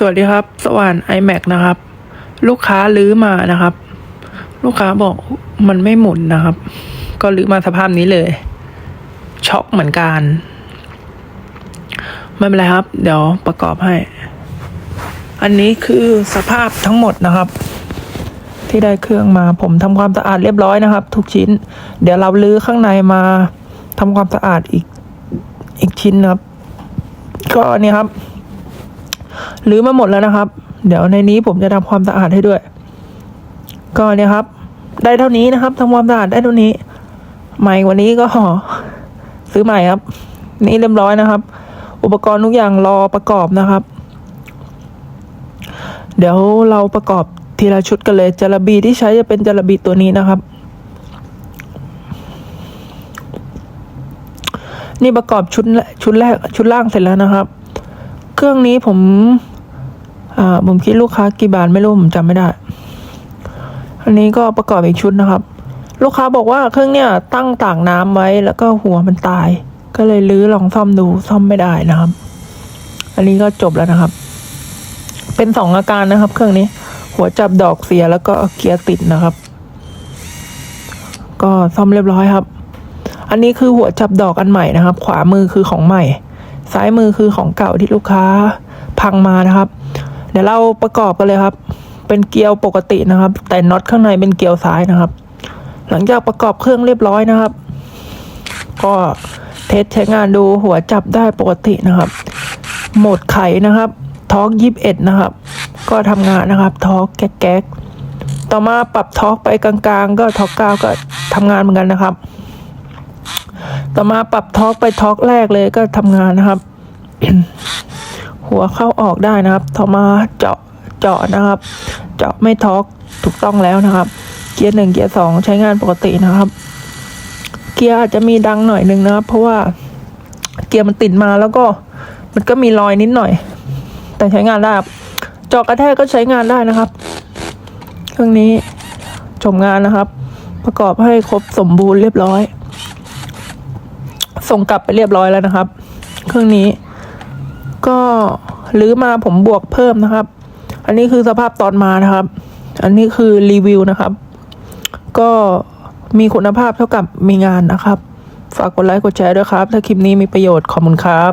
สวัสดีครับ สว่าน iMac นะครับ ลูกค้าลื้อมานะครับ ลูกค้าบอกมันไม่หมุนนะครับ ก็ลื้อมาสภาพนี้เลย ช็อกเหมือนกัน ไม่เป็นไรครับ เดี๋ยวประกอบให้ อันนี้คือสภาพทั้งหมดนะครับ ที่ได้เครื่องมาผมทำความสะอาดเรียบร้อยนะครับ ทุกชิ้น เดี๋ยวเราลื้อข้างในมาทำความสะอาดอีกอีกชิ้นนะครับ ก็นี่ครับ หรือมาหมดแล้วนะครับ เดี๋ยวในนี้ผมจะทำความสะอาดให้ด้วย ก็เนี่ยครับ ได้เท่านี้นะครับทำความสะอาดได้เท่านี้ ใหม่ว่านี้ก็ห่อซื้อใหม่ครับ นี่เรียบร้อยนะครับ อุปกรณ์ทุกอย่างรอประกอบนะครับ เดี๋ยวเราประกอบทีละชุดกันเลยจระบีที่ใช้จะเป็นจระบีตัวนี้นะครับ นี่ประกอบชุดชุดแรกชุดล่างเสร็จแล้วนะครับ เครื่องนี้ผม อ่าผมคิดลูกค้ากี่บาทไม่รู้ผมจำไม่ได้ อันนี้ก็ประกอบอีกชุดนะครับ ลูกค้าบอกว่าเครื่องเนี้ยตั้งต่างน้ำไว้แล้วก็หัวมันตาย ก็เลยลื้อลองซ่อมดูซ่อมไม่ได้นะครับ อันนี้ก็จบแล้วนะครับ เป็นสองอาการนะครับ เครื่องนี้ หัวจับดอกเสียแล้วก็เกียร์ติดนะครับ ก็ซ่อมเรียบร้อยครับ อันนี้คือหัวจับดอกอันใหม่นะครับ ขวามือคือของใหม่ ซ้ายมือคือของเก่าที่ลูกค้าพังมานะครับ เดี๋ยวเราประกอบกันเลยครับ เป็นเกลียวปกตินะครับ แต่น็อตข้างในเป็นเกลียวซ้ายนะครับ หลังจากประกอบเครื่องเรียบร้อยนะครับ ก็เทสใช้งานดูหัวจับได้ปกตินะครับ โหมดไขนะครับท็อกยีิบเอ็ดนะครับ ก็ทำงานนะครับท็อกแก๊กต่อมาปรับท็อกไปกลางๆ ก็ท็อกเก้าก็ทำงานเหมือนกันนะครับ ต่อมาปรับท็อกไปท็อกแรกเลยก็ทำงานนะครับ หัวเข้าออกได้นะครับ ต่อมาเจาะเจาะนะครับ เจาะไม่ทอกถูกต้องแล้วนะครับ เกียร์หนึ่งเกียร์สองใช้งานปกตินะครับ เกียร์อาจจะมีดังหน่อยนึงนะครับ เพราะว่าเกียร์มันติดมาแล้วก็มันก็มีรอยนิดหน่อย แต่ใช้งานได้ครับเจาะกระแทกก็ใช้งานได้นะครับ เครื่องนี้จบงานนะครับ ประกอบให้ครบสมบูรณ์เรียบร้อย ส่งกลับไปเรียบร้อยแล้วนะครับ เครื่องนี้ ก็หรือมาผมบวกเพิ่มนะครับ อันนี้คือสภาพตอนมานะครับ อันนี้คือรีวิวนะครับ ก็มีคุณภาพเท่ากับมีงานนะครับ ฝากกดไลค์กดแชร์ด้วยครับ ถ้าคลิปนี้มีประโยชน์ขอบคุณครับ